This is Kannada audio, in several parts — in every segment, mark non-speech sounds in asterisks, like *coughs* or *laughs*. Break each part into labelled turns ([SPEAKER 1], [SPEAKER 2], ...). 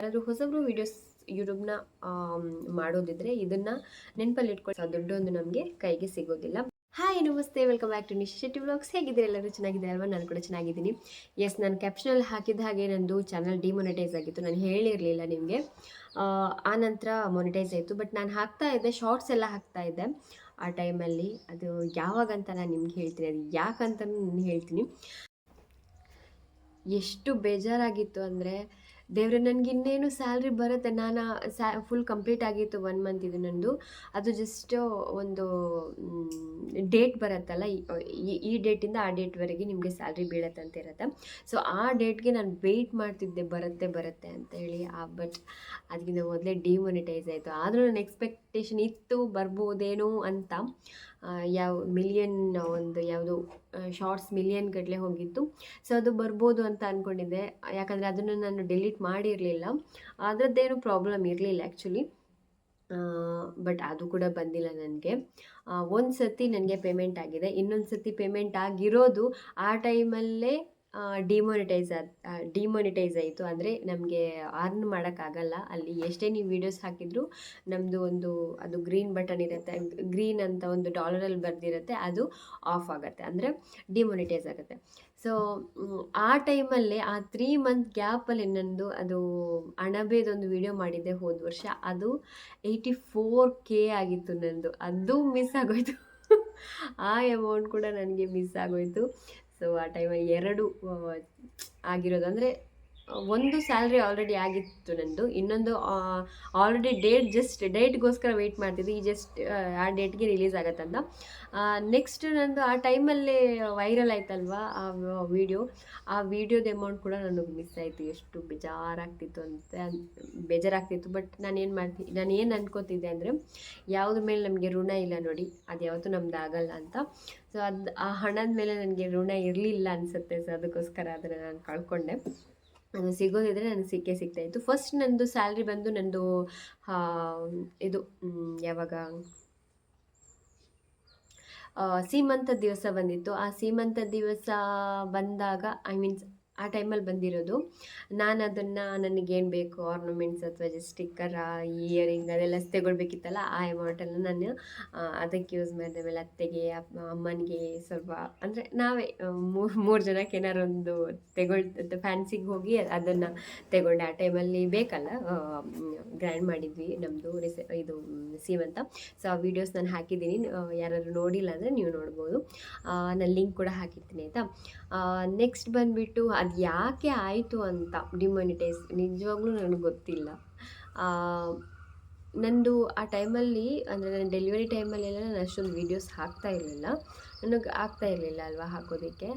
[SPEAKER 1] ಯಾರಾದರೂ ಹೊಸಬ್ರು ವೀಡಿಯೋಸ್ ಯೂಟ್ಯೂಬ್ನ ಮಾಡೋದಿದ್ರೆ ಇದನ್ನ ನೆನಪಲ್ಲಿ ಇಟ್ಕೊಂಡು ದುಡ್ಡು ಒಂದು ನಮಗೆ ಕೈಗೆ ಸಿಗೋದಿಲ್ಲ. ಹಾಯ್ ನಮಸ್ತೆ. Welcome back to Nish Shetty vlogs ಹೇಗಿದ್ದೀರಿ? ಎಲ್ಲರೂ ಚೆನ್ನಾಗಿದ್ದಾರೆ ಅಲ್ವಾ? ನಾನು ಕೂಡ ಚೆನ್ನಾಗಿದ್ದೀನಿ. ಎಸ್ ನಾನು ಕ್ಯಾಪ್ಷನಲ್ಲಿ ಹಾಕಿದ ಹಾಗೆ ನಂದು ಚಾನಲ್ ಡಿಮೊನಿಟೈಸ್ ಆಗಿತ್ತು. ನಾನು ಹೇಳಿರಲಿಲ್ಲ ನಿಮಗೆ. ಆ ನಂತರ ಮೊನಿಟೈಸ್ ಆಯಿತು. ಬಟ್ ನಾನು ಹಾಕ್ತಾ ಇದ್ದೆ ಶಾರ್ಟ್ಸ್ ಎಲ್ಲ ಹಾಕ್ತಾ ಇದ್ದೆ ಆ ಟೈಮಲ್ಲಿ ಅದು ಯಾವಾಗಂತ ನಾನು ನಿಮ್ಗೆ ಹೇಳ್ತೀನಿ. ಅದು ಯಾಕಂತ ನಾನು ಹೇಳ್ತೀನಿ. ಎಷ್ಟು ಬೇಜಾರಾಗಿತ್ತು ಅಂದರೆ ದೇವ್ರೆ, ನನಗೆ ಇನ್ನೇನು ಸ್ಯಾಲ್ರಿ ಬರುತ್ತೆ, ನಾನು ಸ್ಯಾ ಫುಲ್ ಕಂಪ್ಲೀಟ್ ಆಗಿತ್ತು ಒನ್ ಮಂತ್ ಇದು ನಂದು. ಅದು ಜಸ್ಟ್ ಒಂದು ಡೇಟ್ ಬರುತ್ತಲ್ಲ, ಈ ಡೇಟಿಂದ ಆ ಡೇಟ್ವರೆಗೆ ನಿಮಗೆ ಸ್ಯಾಲ್ರಿ ಅಂತ ಇರುತ್ತೆ. ಸೊ ಆ ಡೇಟ್ಗೆ ನಾನು ವೆಯ್ಟ್ ಮಾಡ್ತಿದ್ದೆ, ಬರುತ್ತೆ ಬರುತ್ತೆ ಅಂತ ಹೇಳಿ ಆ ಬಟ್ ಅದಕ್ಕಿಂತ ಮೊದಲೇ ಡಿಮೊನಿಟೈಸ್ ಆಯಿತು. ಆದರೂ ನನ್ನ ಎಕ್ಸ್ಪೆಕ್ಟೇಷನ್ ಇತ್ತು, ಬರ್ಬೋದೇನೋ ಅಂತ. ಯಾವ ಮಿಲಿಯನ್ ಒಂದು ಯಾವುದು ಶಾರ್ಟ್ಸ್ ಮಿಲಿಯನ್ ಗಟ್ಟಲೆ ಹೋಗಿತ್ತು. ಸೊ ಅದು ಬರ್ಬೋದು ಅಂತ ಅಂದ್ಕೊಂಡಿದ್ದೆ ಯಾಕಂದರೆ ಅದನ್ನು ನಾನು ಡಿಲೀಟ್ ಮಾಡಿರಲಿಲ್ಲ. ಅದರದ್ದೇನು ಪ್ರಾಬ್ಲಮ್ ಇರಲಿಲ್ಲ ಆ್ಯಕ್ಚುಲಿ ಬಟ್ ಅದು ಕೂಡ ಬಂದಿಲ್ಲ ನನಗೆ. ಒಂದು ಸತಿ ನನಗೆ ಪೇಮೆಂಟ್ ಆಗಿದೆ. ಇನ್ನೊಂದು ಸತಿ ಪೇಮೆಂಟ್ ಆಗಿರೋದು ಆ ಟೈಮಲ್ಲೇ ಡಿಮೊನಿಟೈಸ್ ಆದ ಡಿಮೋನಿಟೈಸ್ ಆಯಿತು. ಅಂದರೆ ನಮಗೆ ಅರ್ನ್ ಮಾಡೋಕ್ಕಾಗಲ್ಲ. ಅಲ್ಲಿ ಎಷ್ಟೇ ನೀವು ವೀಡಿಯೋಸ್ ಹಾಕಿದರೂ ನಮ್ಮದು ಒಂದು, ಅದು ಗ್ರೀನ್ ಬಟನ್ ಇರುತ್ತೆ. ಗ್ರೀನ್ ಅಂತ ಒಂದು ಡಾಲರಲ್ಲಿ ಬರೆದಿರುತ್ತೆ. ಅದು ಆಫ್ ಆಗುತ್ತೆ. ಅಂದರೆ ಡಿಮೋನಿಟೈಸ್ ಆಗುತ್ತೆ. ಸೊ ಆ ಟೈಮಲ್ಲಿ ಆ ತ್ರೀ ಮಂತ್ ಗ್ಯಾಪಲ್ಲಿ ನನ್ನದು ಅದು ಅಣಬೇದೊಂದು ವಿಡಿಯೋ ಮಾಡಿದ್ದೆ ಹೋದ ವರ್ಷ. ಅದು ಏಯ್ಟಿ ಫೋರ್ ಕೆ ಆಗಿತ್ತು ನನ್ನದು ಅದು ಮಿಸ್ ಆಗೋಯ್ತು. *laughs* ಆ ಅಮೌಂಟ್ ಕೂಡ ನನಗೆ ಮಿಸ್ ಆಗೋಯ್ತು. ಸೊ ಆ ಟೈಮಲ್ಲಿ ಎರಡು ಆಗಿರೋದು ಅಂದರೆ ಒಂದು ಸ್ಯಾಲ್ರಿ ಆಲ್ರೆಡಿ ಆಗಿತ್ತು ನಂದು. ಇನ್ನೊಂದು ಆಲ್ರೆಡಿ ಡೇಟ್ ಜಸ್ಟ್, ಡೇಟ್ಗೋಸ್ಕರ ವೆಯ್ಟ್ ಮಾಡ್ತಿದ್ದೆ. ಈ ಜಸ್ಟ್, ಆ ಡೇಟ್ಗೆ ರಿಲೀಸ್ ಆಗತ್ತಂತ. ನೆಕ್ಸ್ಟ್ ನಂದು, ಆ ಟೈಮಲ್ಲೇ ವೈರಲ್ ಆಯ್ತಲ್ವಾ, ಆ ವಿಡಿಯೋ ಆ ವಿಡಿಯೋದ ಅಮೌಂಟ್ ಕೂಡ ನನಗೆ ಮಿಸ್ ಆಯಿತು. ಎಷ್ಟು ಬೇಜಾರಾಗ್ತಿತ್ತು ಅಂತ, ಬೇಜಾರಾಗ್ತಿತ್ತು. ಬಟ್ ನಾನೇನು ಮಾಡ್ತೀನಿ ನಾನು ಏನು ಅನ್ಕೋತಿದ್ದೆ ಅಂದರೆ ಯಾವುದ್ರ ಮೇಲೆ ನಮಗೆ ಋಣ ಇಲ್ಲ ನೋಡಿ, ಅದು ಯಾವತ್ತೂ ನಮ್ದು ಆಗಲ್ಲ ಅಂತ. ಸೊ ಅದು, ಆ ಹಣದ ಮೇಲೆ ನನಗೆ ಋಣ ಇರಲಿಲ್ಲ ಅನಿಸುತ್ತೆ. ಸೊ ಅದಕ್ಕೋಸ್ಕರ ಅದನ್ನು ನಾನು ಕಳ್ಕೊಂಡೆ. ಅದು ಸಿಗೋದಿದ್ರೆ ನನಗೆ ಸಿಕ್ಕೇ ಸಿಗ್ತಾ ಇತ್ತು. ಫಸ್ಟ್ ನಂದು ಸ್ಯಾಲ್ರಿ ಬಂದು ನಂದು ಆ, ಇದು ಯಾವಾಗ? ಸೀಮಂತ ದಿವಸ ಬಂದಿತ್ತು. ಆ ಸೀಮಂತ ದಿವಸ ಬಂದಾಗ ಐ ಮೀನ್ಸ್ ಆ ಟೈಮಲ್ಲಿ ಬಂದಿರೋದು. ನಾನು ಅದನ್ನು ನನಗೇನು ಬೇಕು ಆರ್ನಮೆಂಟ್ಸ್ ಅಥವಾ ಜಸ್ಟ್ ಸ್ಟಿಕ್ಕರ ಇಯರಿಂಗ್ ಅದೆಲ್ಲ ತೆಗೊಳ್ಬೇಕಿತ್ತಲ್ಲ, ಆ ಅಮೌಂಟನ್ನು ನಾನು ಅದಕ್ಕೆ ಯೂಸ್ ಮಾಡಿದೆ. ಆಮೇಲೆ ಅತ್ತೆಗೆ ಅಮ್ಮನಿಗೆ ಸ್ವಲ್ಪ, ಅಂದರೆ ನಾವೇ ಮೂರು ಮೂರು ಜನಕ್ಕೆ ಏನಾರು ಒಂದು ತೆಗೊಳ್ ಫ್ಯಾನ್ಸಿಗೆ ಹೋಗಿ ಅದನ್ನು ತೆಗೊಂಡೆ. ಆ ಟೈಮಲ್ಲಿ ಬೇಕಲ್ಲ ಗ್ರ್ಯಾಂಡ್ ಮಾಡಿದ್ವಿ ನಮ್ಮದು ರಿಸೆ ಇದು, ಸೀಮಂತ. ಸೊ ಆ ವೀಡಿಯೋಸ್ ನಾನು ಹಾಕಿದ್ದೀನಿ. ಯಾರಾದರೂ ನೋಡಿಲ್ಲ ಅಂದರೆ ನೀವು ನೋಡ್ಬೋದು. ನಾನು ಲಿಂಕ್ ಕೂಡ ಹಾಕಿರ್ತೀನಿ, ಆಯಿತಾ? ನೆಕ್ಸ್ಟ್ ಬಂದುಬಿಟ್ಟು ಯಾಕೆ ಆಯಿತು ಅಂತ ಡಿಮಾನಿಟೈಸ್ ನಿಜವಾಗ್ಲೂ ನನಗೆ ಗೊತ್ತಿಲ್ಲ. ನಂದು ಆ ಟೈಮಲ್ಲಿ ಅಂದರೆ ನನ್ನ ಡೆಲಿವರಿ ಟೈಮಲ್ಲೆಲ್ಲ ನಾನು ಅಷ್ಟೊಂದು ವೀಡಿಯೋಸ್ ಹಾಕ್ತಾ ಇರಲಿಲ್ಲ. ನನಗೆ ಆಗ್ತಾ ಇರಲಿಲ್ಲ ಅಲ್ವಾ ಹಾಕೋದಕ್ಕೆ.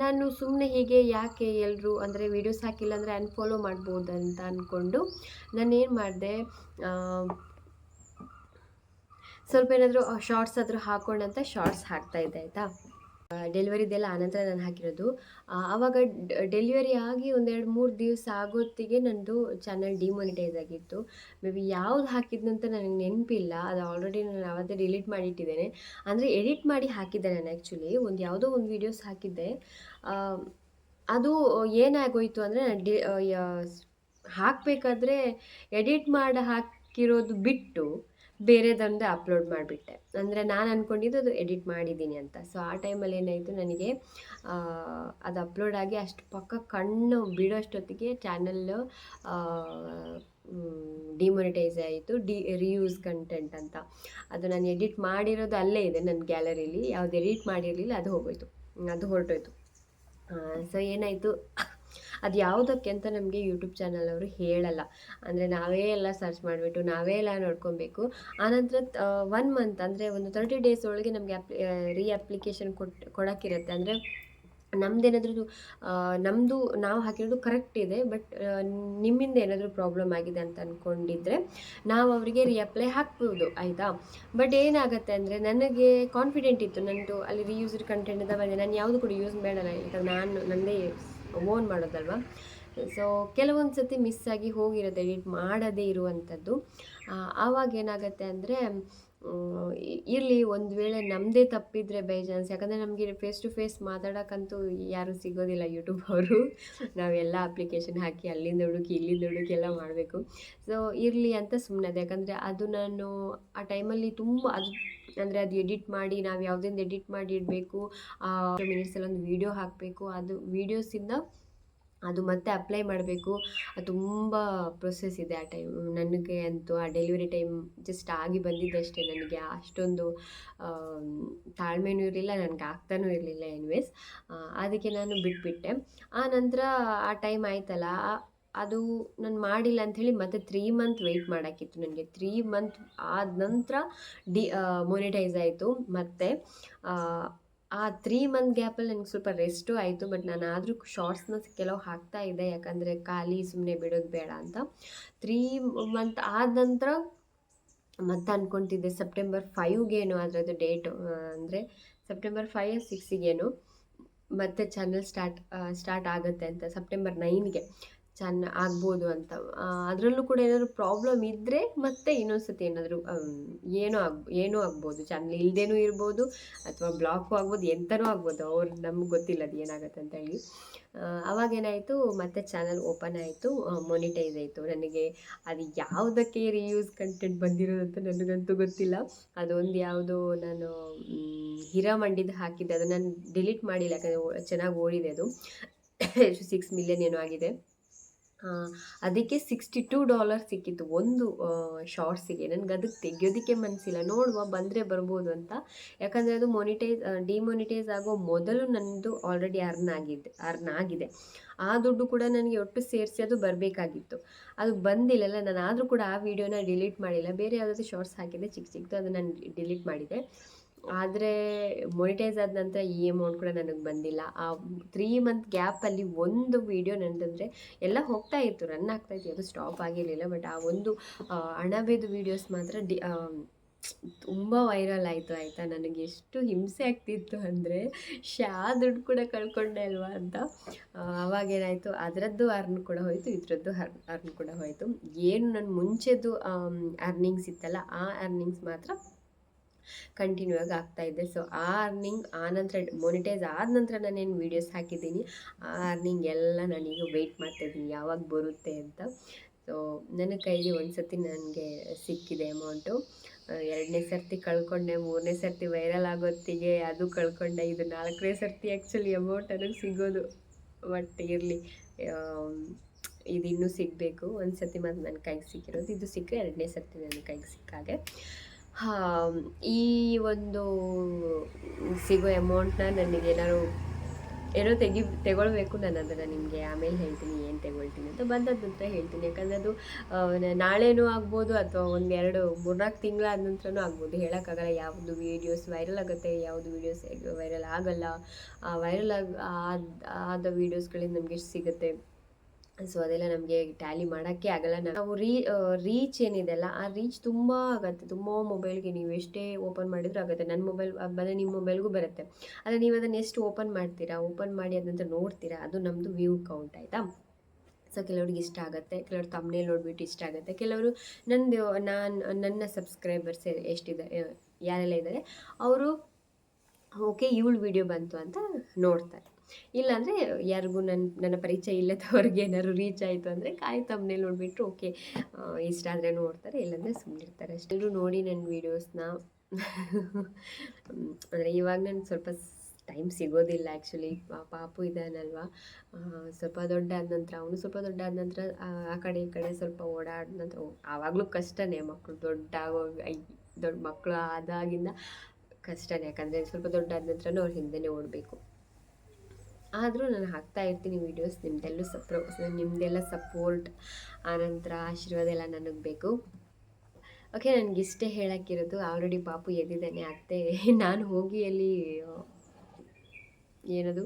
[SPEAKER 1] ನಾನು ಸುಮ್ಮನೆ ಹೀಗೆ ಯಾಕೆ ಎಲ್ಲರೂ ಅಂದರೆ ವೀಡಿಯೋಸ್ ಹಾಕಿಲ್ಲ ಅಂದರೆ ಅನ್ಫಾಲೋ ಮಾಡ್ಬೋದು ಅಂತ ಅಂದ್ಕೊಂಡು ನಾನೇನು ಮಾಡಿದೆ ಸ್ವಲ್ಪ ಏನಾದರೂ ಶಾರ್ಟ್ಸ್ ಆದರೂ ಅಂತ ಶಾರ್ಟ್ಸ್ ಹಾಕ್ತಾಯಿದ್ದೆ ಆಯಿತಾ? ಡೆಲಿವರಿದೆಲ್ಲ ಆನಂತರ ನಾನು ಹಾಕಿರೋದು. ಅವಾಗ ಡೆಲಿವರಿ ಆಗಿ ಒಂದೆರಡು ಮೂರು ದಿವಸ ಆಗೋತ್ತಿಗೆ ನನ್ನದು ಚಾನಲ್ ಡಿಮೋನಿಟೈಸ್ ಆಗಿತ್ತು. ಮೇ ಬಿ ಯಾವ್ದು ಹಾಕಿದ್ನಂತ ನನಗೆ ನೆನಪಿಲ್ಲ. ಅದು ಆಲ್ರೆಡಿ ನಾನು ಅವತ್ತೇ ಡಿಲೀಟ್ ಮಾಡಿಟ್ಟಿದ್ದೇನೆ. ಅಂದರೆ ಎಡಿಟ್ ಮಾಡಿ ಹಾಕಿದ್ದೆ ನಾನು ಆ್ಯಕ್ಚುಲಿ ಒಂದು ಯಾವುದೋ ಒಂದು ವೀಡಿಯೋಸ್ ಹಾಕಿದ್ದೆ. ಅದು ಏನಾಗೋಯಿತು ಅಂದರೆ ನಾನು ಡಿ ಹಾಕಬೇಕಾದ್ರೆ ಎಡಿಟ್ ಮಾಡಿ ಹಾಕಿರೋದು ಬಿಟ್ಟು ಬೇರೆದೊಂದು ಅಪ್ಲೋಡ್ ಮಾಡಿಬಿಟ್ಟೆ. ಅಂದರೆ ನಾನು ಅಂದ್ಕೊಂಡಿದ್ದು ಅದು ಎಡಿಟ್ ಮಾಡಿದ್ದೀನಿ ಅಂತ. ಸೊ ಆ ಟೈಮಲ್ಲಿ ಏನಾಯಿತು ನನಗೆ ಅದು ಅಪ್ಲೋಡ್ ಆಗಿ ಅಷ್ಟು ಪಕ್ಕ ಕಣ್ಣು ಬಿಡೋಷ್ಟೊತ್ತಿಗೆ ಚಾನಲ್ಲು ಡಿಮೊನಿಟೈಸ್ ಆಯಿತು. ಡಿ ರಿಯೂಸ್ ಕಂಟೆಂಟ್ ಅಂತ. ಅದು ನಾನು ಎಡಿಟ್ ಮಾಡಿರೋದು ಅಲ್ಲೇ ಇದೆ ನನ್ನ ಗ್ಯಾಲರಿಲಿ ಯಾವ್ದು ಎಡಿಟ್ ಮಾಡಿರಲಿಲ್ಲ ಅದು ಹೋಗೋಯ್ತು. ಅದು ಹೊರಟೋಯ್ತು. ಸೊ ಏನಾಯಿತು? ಅದು ಯಾವುದಕ್ಕೆ ಅಂತ ನಮಗೆ ಯೂಟ್ಯೂಬ್ ಚಾನಲ್ ಅವರು ಹೇಳಲ್ಲ. ಅಂದರೆ ನಾವೇ ಎಲ್ಲ ಸರ್ಚ್ ಮಾಡಿಬಿಟ್ಟು ನಾವೇ ಎಲ್ಲ ನೋಡ್ಕೊಬೇಕು. ಆನಂತರ ಒನ್ ಮಂತ್ ಅಂದರೆ ಒಂದು ತರ್ಟಿ ಡೇಸ್ ಒಳಗೆ ನಮಗೆ ಅಪ್ಲಿ ರೀ ಅಪ್ಲಿಕೇಶನ್ ಕೊಟ್ಟು ಕೊಡೋಕ್ಕಿರುತ್ತೆ. ಅಂದರೆ ನಮ್ಮದೇನಾದ್ರೂ ನಮ್ಮದು ನಾವು ಹಾಕಿರೋದು ಕರೆಕ್ಟ್ ಇದೆ ಬಟ್ ನಿಮ್ಮಿಂದ ಏನಾದರೂ ಪ್ರಾಬ್ಲಮ್ ಆಗಿದೆ ಅಂತ ಅಂದ್ಕೊಂಡಿದ್ರೆ ನಾವು ಅವರಿಗೆ ರಿಅಪ್ಲೈ ಹಾಕ್ಬೋದು, ಆಯಿತಾ? ಬಟ್ ಏನಾಗುತ್ತೆ ಅಂದರೆ ನನಗೆ ಕಾನ್ಫಿಡೆಂಟ್ ಇತ್ತು. ನಂದು ಅಲ್ಲಿ ರಿಯೂಸ್ಡ್ ಕಂಟೆಂಟ್ ಅಂತ ಬಂದಿದೆ ನಾನು ಯಾವುದು ಕೂಡ ಯೂಸ್ ಮಾಡಲ್ಲ. ಯಾಕಂದ್ರೆ ನಾನು ನನ್ನದೇ ಓನ್ ಮಾಡೋದಲ್ವ? ಸೊ ಕೆಲವೊಂದು ಸತಿ ಮಿಸ್ ಆಗಿ ಹೋಗಿರೋದು ಎಡಿಟ್ ಮಾಡದೇ ಇರುವಂಥದ್ದು ಆವಾಗ ಏನಾಗುತ್ತೆ ಅಂದರೆ ಇರಲಿ, ಒಂದು ವೇಳೆ ನಮ್ಮದೇ ತಪ್ಪಿದರೆ ಬೈ ಚಾನ್ಸ್ ಯಾಕಂದರೆ ನಮಗೆ ಫೇಸ್ ಟು ಫೇಸ್ ಮಾತಾಡೋಕ್ಕಂತೂ ಯಾರೂ ಸಿಗೋದಿಲ್ಲ ಯೂಟ್ಯೂಬ್ ಅವರು. ನಾವೆಲ್ಲ ಅಪ್ಲಿಕೇಶನ್ ಹಾಕಿ ಅಲ್ಲಿಂದ ಹುಡುಕಿ, ಇಲ್ಲಿಂದ ಹುಡುಕಿ ಎಲ್ಲ ಮಾಡಬೇಕು. ಸೊ ಇರಲಿ ಅಂತ ಸುಮ್ಮನೆ ಯಾಕಂದರೆ ಅದು ನಾನು ಆ ಟೈಮಲ್ಲಿ ತುಂಬ ಅದು ಅಂದರೆ ಅದು ಎಡಿಟ್ ಮಾಡಿ, ನಾವು ಯಾವುದರಿಂದ ಎಡಿಟ್ ಮಾಡಿ ಇಡಬೇಕು ಮಿನಿಟ್ಸಲ್ಲಿ ಒಂದು ವೀಡಿಯೋ ಹಾಕಬೇಕು, ಅದು ವೀಡಿಯೋಸಿಂದ ಅದು ಮತ್ತೆ ಅಪ್ಲೈ ಮಾಡಬೇಕು. ಅದು ತುಂಬ ಪ್ರೊಸೆಸ್ ಇದೆ ಆ ಟೈಮ್ ನನಗೆ ಅಂತೂ ಆ ಡೆಲಿವರಿ ಟೈಮ್ ಜಸ್ಟ್ ಆಗಿ ಬಂದಿದ್ದಷ್ಟೇ ನನಗೆ. ಅಷ್ಟೊಂದು ತಾಳ್ಮೆನೂ ಇರಲಿಲ್ಲ, ನನಗೆ ಆಗ್ತಾನೂ ಇರಲಿಲ್ಲ ಎನಿವೇಸ್ ಅದಕ್ಕೆ ನಾನು ಬಿಟ್ಬಿಟ್ಟೆ. ಆ ನಂತರ ಆ ಟೈಮ್ ಆಯ್ತಲ್ಲ ಅದು ನಾನು ಮಾಡಿಲ್ಲ ಅಂಥೇಳಿ ಮತ್ತೆ ತ್ರೀ ಮಂತ್ ವೆಯ್ಟ್ ಮಾಡೋಕ್ಕಿತ್ತು ನನಗೆ. ತ್ರೀ ಮಂತ್ ಆದ ನಂತರ ಡಿ ಮೊನಿಟೈಸ್ ಆಯಿತು. ಮತ್ತು, ಆ ತ್ರೀ ಮಂತ್ ಗ್ಯಾಪಲ್ಲಿ ನನಗೆ ಸ್ವಲ್ಪ ರೆಸ್ಟು ಆಯಿತು. ಬಟ್ ನಾನು ಆದರೂ ಶಾರ್ಟ್ಸ್ನ ಕೆಲವು ಹಾಕ್ತಾ ಇದ್ದೆ. ಯಾಕಂದರೆ ಖಾಲಿ ಸುಮ್ಮನೆ ಬಿಡೋದು ಬೇಡ ಅಂತ. ತ್ರೀ ಮಂತ್ ಆದ ನಂತರ ಮತ್ತೆ ಅಂದ್ಕೊತಿದ್ದೆ ಸೆಪ್ಟೆಂಬರ್ ಫೈವ್ಗೇನು ಅದರದ್ದು ಡೇಟು ಅಂದರೆ ಸೆಪ್ಟೆಂಬರ್ ಫೈವ್ ಸಿಕ್ಸಿಗೇನು ಮತ್ತೆ ಚಾನಲ್ ಸ್ಟಾರ್ಟ್ ಸ್ಟಾರ್ಟ್ ಆಗುತ್ತೆ ಅಂತ ಸೆಪ್ಟೆಂಬರ್ ನೈನ್ಗೆ ಚೆನ್ನ ಆಗ್ಬೋದು ಅಂತ. ಅದರಲ್ಲೂ ಕೂಡ ಏನಾದರೂ ಪ್ರಾಬ್ಲಮ್ ಇದ್ದರೆ ಮತ್ತೆ ಇನ್ನೊಂದು ಸತಿ ಏನಾದರೂ ಏನೋ ಆಗ್, ಏನೋ ಆಗ್ಬೋದು. ಚಾನಲ್ ಇಲ್ಲದೇನೂ ಇರ್ಬೋದು ಅಥವಾ ಬ್ಲಾಕು ಆಗ್ಬೋದು ಎಂಥನೂ ಆಗ್ಬೋದು. ಅವ್ರು, ನಮ್ಗೆ ಗೊತ್ತಿಲ್ಲ ಅದು ಏನಾಗುತ್ತೆ ಅಂತ ಹೇಳಿ. ಅವಾಗೇನಾಯಿತು ಮತ್ತೆ ಚಾನಲ್ ಓಪನ್ ಆಯಿತು ಮೊನಿಟೈಸ್ ಆಯಿತು. ನನಗೆ ಅದು ಯಾವುದಕ್ಕೆ ರಿಯೂಸ್ ಕಂಟೆಂಟ್ ಬಂದಿರೋದು ಅಂತ ನನಗಂತೂ ಗೊತ್ತಿಲ್ಲ. ಅದೊಂದು ಯಾವುದೋ ನಾನು ಹಿರಾಮಂಡಿದು ಹಾಕಿದ್ದೆ. ಅದು ನಾನು ಡಿಲೀಟ್ ಮಾಡಿಲ್ಲ, ಯಾಕಂದರೆ ಚೆನ್ನಾಗಿ ಓಡಿದೆ ಅದು. *coughs* ಸಿಕ್ಸ್ ಮಿಲಿಯನ್ ಏನೋ ಆಗಿದೆ. ಅದಕ್ಕೆ ಸಿಕ್ಸ್ಟಿ ಟೂ ಡಾಲರ್ ಸಿಕ್ಕಿತ್ತು. ಒಂದು ಶಾರ್ಟ್ಸಿಗೆ ನನಗೆ ಅದಕ್ಕೆ ತೆಗಿಯೋದಕ್ಕೆ ಮನಸ್ಸಿಲ್ಲ ನೋಡುವ, ಬಂದರೆ ಬರ್ಬೋದು ಅಂತ. ಯಾಕಂದರೆ ಅದು ಮೊನಿಟೈಸ್ ಡಿಮೊನಿಟೈಸ್ ಆಗೋ ಮೊದಲು ನನ್ನದು ಆಲ್ರೆಡಿ ಅರ್ನ್ ಆಗಿದೆ ಅರ್ನ್ ಆಗಿದೆ. ಆ ದುಡ್ಡು ಕೂಡ ನನಗೆ ಒಟ್ಟು ಸೇರಿಸಿ ಅದು ಬರಬೇಕಾಗಿತ್ತು. ಅದು ಬಂದಿಲ್ಲಲ್ಲ ನಾನು ಆದರೂ ಕೂಡ ಆ ವಿಡಿಯೋನ ಡಿಲೀಟ್ ಮಾಡಿಲ್ಲ. ಬೇರೆ ಯಾವುದಾದ್ರು ಶಾರ್ಟ್ಸ್ ಹಾಕಿದ್ದೆ ಚಿಕ್ಕ ಚಿಕ್ಕದು ಅದು ನಾನು ಡಿಲೀಟ್ ಮಾಡಿದೆ. ಆದರೆ ಮೊನಿಟೈಸ್ ಆದ ನಂತರ ಈ ಅಮೌಂಟ್ ಕೂಡ ನನಗೆ ಬಂದಿಲ್ಲ. ಆ ತ್ರೀ ಮಂತ್ ಗ್ಯಾಪಲ್ಲಿ ಒಂದು ವಿಡಿಯೋ ನಂದಂದರೆ ಎಲ್ಲ ಹೋಗ್ತಾ ಇತ್ತು ರನ್ ಆಗ್ತಾ ಇತ್ತು ಅದು ಸ್ಟಾಪ್ ಆಗಿರಲಿಲ್ಲ. ಬಟ್ ಆ ಒಂದು ಅಣಬೇದ ವೀಡಿಯೋಸ್ ಮಾತ್ರ ಡಿ ತುಂಬ ವೈರಲ್ ಆಯಿತು, ಆಯಿತಾ? ನನಗೆ ಎಷ್ಟು ಹಿಂಸೆ ಆಗ್ತಿತ್ತು ಅಂದರೆ ಶಾ ದುಡ್ಡು ಕೂಡ ಕಳ್ಕೊಂಡೆ ಅಲ್ವಾ ಅಂತ. ಅವಾಗ ಅವಾಗೇನಾಯಿತು ಅದರದ್ದು ಅರ್ನ್ ಕೂಡ ಹೋಯಿತು, ಇದರದ್ದು ಹರ್ ಅರ್ನ್ ಕೂಡ ಹೋಯಿತು. ಏನು ನನ್ನ ಮುಂಚೆದು ಅರ್ನಿಂಗ್ಸ್ ಇತ್ತಲ್ಲ, ಆ ಅರ್ನಿಂಗ್ಸ್ ಮಾತ್ರ ಕಂಟಿನ್ಯೂ ಆಗಿ ಇದೆ. ಸೊ ಆ ಅರ್ನಿಂಗ್ ಆ ನಂತರ ಮೊನಿಟೈಸ್ ಆದ ನಂತರ ನಾನೇನು ವೀಡಿಯೋಸ್ ಹಾಕಿದ್ದೀನಿ? ಆ ಅರ್ನಿಂಗ್ ಎಲ್ಲ ನಾನೀಗ ವೆಯ್ಟ್ ಮಾಡ್ತಾಯಿದ್ದೀನಿ ಯಾವಾಗ ಬರುತ್ತೆ ಅಂತ. ಸೊ ನನ್ನ ಕೈಲಿ ಒಂದು ಸರ್ತಿ ನನಗೆ ಸಿಕ್ಕಿದೆ ಅಮೌಂಟು ಎರಡನೇ ಸರ್ತಿ ಕಳ್ಕೊಂಡೆ, ಮೂರನೇ ಸರ್ತಿ ವೈರಲ್ ಆಗೋತ್ತಿಗೆ ಅದು ಕಳ್ಕೊಂಡೆ. ಇದು ನಾಲ್ಕನೇ ಸರ್ತಿ ಆ್ಯಕ್ಚುಲಿ ಅಮೌಂಟ್ ನನಗೆ ಸಿಗೋದು. ಬಟ್ ಇರಲಿ ಇದು ಇನ್ನೂ ಸಿಗಬೇಕು. ಒಂದು ಸರ್ತಿ ಮತ್ತು ನನ್ನ ಕೈಗೆ ಸಿಕ್ಕಿರೋದು. ಇದು ಸಿಕ್ಕರೆ ಎರಡನೇ ಸರ್ತಿ ನನ್ನ ಕೈಗೆ ಸಿಕ್ಕಾಗೆ. ಈ ಒಂದು ಸಿಗೋ ಅಮೌಂಟ್ನ ನನಗೇನಾದ್ರು ಏನೋ ತೆಗಿ, ತೆಗೊಳ್ಬೇಕು ನಾನು ಅದನ್ನು ನಿಮಗೆ, ಆಮೇಲೆ ಹೇಳ್ತೀನಿ ಏನು ತಗೊಳ್ತೀನಿ ಅಂತ ಬಂದದ್ದು ಅಂತ ಹೇಳ್ತೀನಿ. ಯಾಕಂದರೆ ಅದು ನಾಳೆನೂ ಆಗ್ಬೋದು ಅಥವಾ ಒಂದು ಎರಡು ಮೂರ್ನಾಲ್ಕು ತಿಂಗಳಾದ ನಂತರನೂ ಆಗ್ಬೋದು. ಹೇಳೋಕ್ಕಾಗಲ್ಲ ಯಾವುದು ವೀಡಿಯೋಸ್ ವೈರಲ್ ಆಗುತ್ತೆ, ಯಾವುದು ವೀಡಿಯೋಸ್ ವೈರಲ್ ಆಗಲ್ಲ. ವೈರಲ್ ಆಗ, ಆದ ವೀಡಿಯೋಸ್ಗಳಿಂದ ನಮಗೆ ಸಿಗುತ್ತೆ. ಸೊ ಅದೆಲ್ಲ ನಮಗೆ ಟ್ಯಾಲಿ ಮಾಡೋಕ್ಕೆ ಆಗಲ್ಲ. ನಾವು ರೀ ರೀಚ್ ಏನಿದೆಲ್ಲ ಆ ರೀಚ್ ತುಂಬ ಆಗುತ್ತೆ. ತುಂಬ ಮೊಬೈಲ್ಗೆ ನೀವು ಎಷ್ಟೇ ಓಪನ್ ಮಾಡಿದರೂ ಆಗುತ್ತೆ. ನನ್ನ ಮೊಬೈಲ್ ಬಂದರೆ ನಿಮ್ಮ ಮೊಬೈಲ್ಗೂ ಬರುತ್ತೆ. ಆದರೆ ನೀವು ಅದನ್ನು ಎಷ್ಟು ಓಪನ್ ಮಾಡ್ತೀರಾ? ಓಪನ್ ಮಾಡಿ ಅದಂತ ನೋಡ್ತೀರಾ? ಅದು ನಮ್ಮದು ವ್ಯೂ ಕೌಂಟ್ ಆಯಿತಾ? ಸೊ ಕೆಲವ್ರಿಗೆ ಇಷ್ಟ ಆಗುತ್ತೆ. ಕೆಲವ್ರು ತಮ್ಮನೇ ನೋಡಿಬಿಟ್ಟು ಇಷ್ಟ ಆಗುತ್ತೆ. ಕೆಲವರು ನಂದು, ನಾನು, ನನ್ನ ಸಬ್ಸ್ಕ್ರೈಬರ್ಸ್ ಎಷ್ಟಿದೆ ಯಾರೆಲ್ಲ ಇದ್ದಾರೆ ಅವರು, ಓಕೆ, ಇವಳು ವಿಡಿಯೋ ಬಂತು ಅಂತ ನೋಡ್ತಾರೆ. ಇಲ್ಲಾಂದರೆ ಯಾರಿಗೂ ನನ್ನ ನನ್ನ ಪರಿಚಯ ಇಲ್ಲದವ್ರಿಗೆ ಏನಾದ್ರು ರೀಚ್ ಆಯಿತು ಅಂದರೆ ಕಾಯಿ ತಮ್ಮನೇ ನೋಡಿಬಿಟ್ಟು ಓಕೆ ಇಷ್ಟ ಆದರೆ ನೋಡ್ತಾರೆ, ಇಲ್ಲಾಂದರೆ ಸುಮ್ಮನಿರ್ತಾರೆ ಅಷ್ಟೆಲ್ಲರೂ ನೋಡಿ ನನ್ನ ವೀಡಿಯೋಸ್ನ ಅಂದರೆ ಇವಾಗ ನಾನು ಸ್ವಲ್ಪ ಟೈಮ್ ಸಿಗೋದಿಲ್ಲ ಆ್ಯಕ್ಚುಲಿ ಪಾಪು ಇದ್ದಾನಲ್ವ. ಸ್ವಲ್ಪ ದೊಡ್ಡ ಆದ ನಂತರ, ಅವನು ಸ್ವಲ್ಪ ದೊಡ್ಡ ಆದ ನಂತರ, ಆ ಕಡೆ, ಈ ಕಡೆ ಸ್ವಲ್ಪ ಓಡಾಡಿದ ನಂತರ, ಆವಾಗಲೂ ಕಷ್ಟನೇ ಮಕ್ಕಳು ದೊಡ್ಡ ದೊಡ್ಡ ಮಕ್ಕಳು ಆದಾಗಿಂದ ಕಷ್ಟನೇ. ಯಾಕಂದರೆ ಸ್ವಲ್ಪ ದೊಡ್ಡ ಆದ ನಂತರನೂ ಅವ್ರ ಹಿಂದೆನೇ ಓಡಬೇಕು. ಆದರೂ ನಾನು ಹಾಕ್ತಾ ಇರ್ತೀನಿ ವೀಡಿಯೋಸ್ ನಿಮ್ದೆಲ್ಲೂ ಸಪ್ರೋ ನಿಮ್ಮದೆಲ್ಲ ಸಪೋರ್ಟ್ ಆನಂತರ ಆಶೀರ್ವಾದ ಎಲ್ಲ ನನಗೆ ಬೇಕು. ಓಕೆ ನನಗಿಷ್ಟೇ ಹೇಳೋಕ್ಕಿರೋದು ಆಲ್ರೆಡಿ ಪಾಪು ಎದ್ದಿದ್ದಾನೆ, ಅತ್ತೆ, *laughs* ನಾನು ಹೋಗಿ ಅಲ್ಲಿ ಏನದು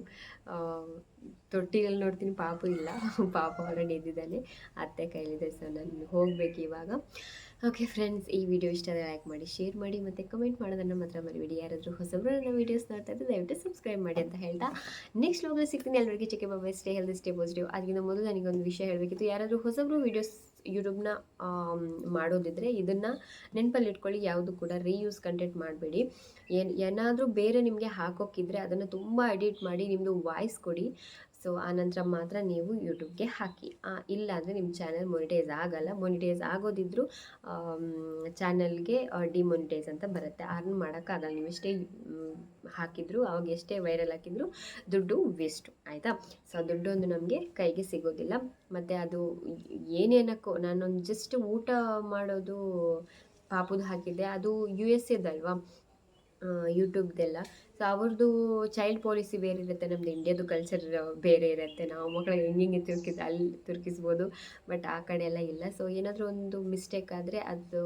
[SPEAKER 1] ತೊಟ್ಟಿಯಲ್ಲಿ ನೋಡ್ತೀನಿ, ಪಾಪ ಇಲ್ಲ. *laughs* ಪಾಪ ಆಲ್ರೆಡಿ ಎದ್ದಿದ್ದಾನೆ ಅತ್ತೆ ಕೈಲಿದೆ ಸೊ ನಾನು ಹೋಗಬೇಕು ಇವಾಗ. ಓಕೆ ಫ್ರೆಂಡ್ಸ್ ಈ ವಿಡಿಯೋ ಇಷ್ಟ ಆದರೆ ಲೈಕ್ ಮಾಡಿ ಶೇರ್ ಮಾಡಿ, ಮತ್ತು ಕಮೆಂಟ್ ಮಾಡೋದನ್ನು ಮಾತ್ರ ಮರಿಬೇಡಿ. ಯಾರಾದರೂ ಹೊಸಬ್ರು ನನ್ನ ವೀಡಿಯೋಸ್ ನೋಡ್ತಾ ಇದ್ದರೆ ದಯವಿಟ್ಟು ಸಬ್ಸ್ಕ್ರೈಬ್ ಮಾಡಿ ಅಂತ ಹೇಳ್ತಾ ನೆಕ್ಸ್ಟ್ ವ್ಲಾಗಲ್ಲಿ ಸಿಗ್ತೀನಿ. ಎಲ್ಲರಿಗೆ ಚೆಕ್ ಬಾಬಾ ಸ್ಟೇ ಹೆಲ್ದಿ ಸ್ಟೇ ಪಾಸಿಟಿವ್ ಅದಕ್ಕಿಂತ ಮೊದಲು ನನಗೊಂದು ವಿಷಯ ಹೇಳಬೇಕಿತ್ತು. ಯಾರಾದರೂ ಹೊಸಬ್ರು ವೀಡಿಯೋಸ್ ಯೂಟ್ಯೂಬ್ನ ಮಾಡೋದಿದ್ರೆ ಇದನ್ನು ನೆನಪಲ್ಲಿ ಇಟ್ಕೊಳ್ಳಿ ಯಾವುದು ಕೂಡ ರೀಯೂಸ್ ಕಂಟೆಂಟ್ ಮಾಡಬೇಡಿ. ಏನು, ಏನಾದರೂ ಬೇರೆ ನಿಮಗೆ ಹಾಕೋಕ್ಕಿದ್ರೆ ಅದನ್ನು ತುಂಬ ಎಡಿಟ್ ಮಾಡಿ ನಿಮ್ಮದು ವಾಯ್ಸ್ ಕೊಡಿ. ಸೊ ಆನಂತರ ಮಾತ್ರ ನೀವು ಯೂಟ್ಯೂಬ್ಗೆ ಹಾಕಿ. ಇಲ್ಲ ಅಂದರೆ ನಿಮ್ಮ ಚಾನಲ್ ಮೊನಿಟೈಸ್ ಆಗಲ್ಲ. ಮೊನಿಟೈಸ್ ಆಗೋದಿದ್ದರೂ ಚಾನಲ್ಗೆ ಡಿಮೊನಿಟೈಸ್ ಅಂತ ಬರುತ್ತೆ. ಅರ್ನ್ ಮಾಡೋಕ್ಕಾಗಲ್ಲ ನೀವು ಎಷ್ಟೇ ಹಾಕಿದ್ರು, ಅವಾಗ ಎಷ್ಟೇ ವೈರಲ್ ಹಾಕಿದ್ರು, ದುಡ್ಡು ವೇಸ್ಟು ಆಯಿತಾ? ಸೊ ದುಡ್ಡು ಒಂದು ನಮಗೆ ಕೈಗೆ ಸಿಗೋದಿಲ್ಲ. ಮತ್ತು ಅದು ಏನೇನಕ್ಕೋ, ನಾನೊಂದು ಜಸ್ಟ್ ಊಟ ಮಾಡೋದು ಪಾಪುದು ಹಾಕಿದ್ದೆ. ಅದು ಯು ಎಸ್ ಎದಲ್ವಾ ಯೂಟ್ಯೂಬ್ದೆಲ್ಲ. ಸೊ ಅವ್ರದ್ದು ಚೈಲ್ಡ್ ಪಾಲಿಸಿ ಬೇರೆ ಇರುತ್ತೆ, ನಮ್ದು ಇಂಡಿಯಾದು ಕಲ್ಚರ್ ಬೇರೆ ಇರುತ್ತೆ. ನಾವು ಮಕ್ಕಳಿಗೆ ಹೆಂಗೆ ಹಿಂಗೆ ಅಲ್ಲಿ ತಿರುಗಿಸ್ಬೋದು ಬಟ್ ಆ ಕಡೆ ಎಲ್ಲ ಇಲ್ಲ. ಸೊ ಏನಾದರೂ ಒಂದು ಮಿಸ್ಟೇಕ್ ಆದರೆ ಅದು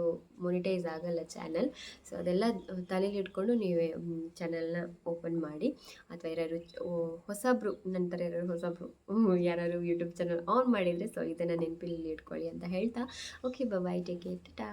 [SPEAKER 1] ಮೊನಿಟೈಸ್ ಆಗಲ್ಲ ಚಾನಲ್ ಸೊ ಅದೆಲ್ಲ ತಲೆಯಲ್ಲಿ ಇಟ್ಕೊಂಡು ನೀವು ಚಾನಲ್ನ ಓಪನ್ ಮಾಡಿ. ಅಥವಾ ಯಾರು ಹೊಸಬ್ರು, ನಂತರ ಯಾರು ಹೊಸಬ್ರು ಯಾರು ಯೂಟ್ಯೂಬ್ ಚಾನಲ್ ಆನ್ ಮಾಡಿದರೆ ಸೊ ಇದನ್ನು ನೆನಪಲ್ಲಿ ಇಟ್ಕೊಳ್ಳಿ ಅಂತ ಹೇಳ್ತಾ. Okay bye take it tata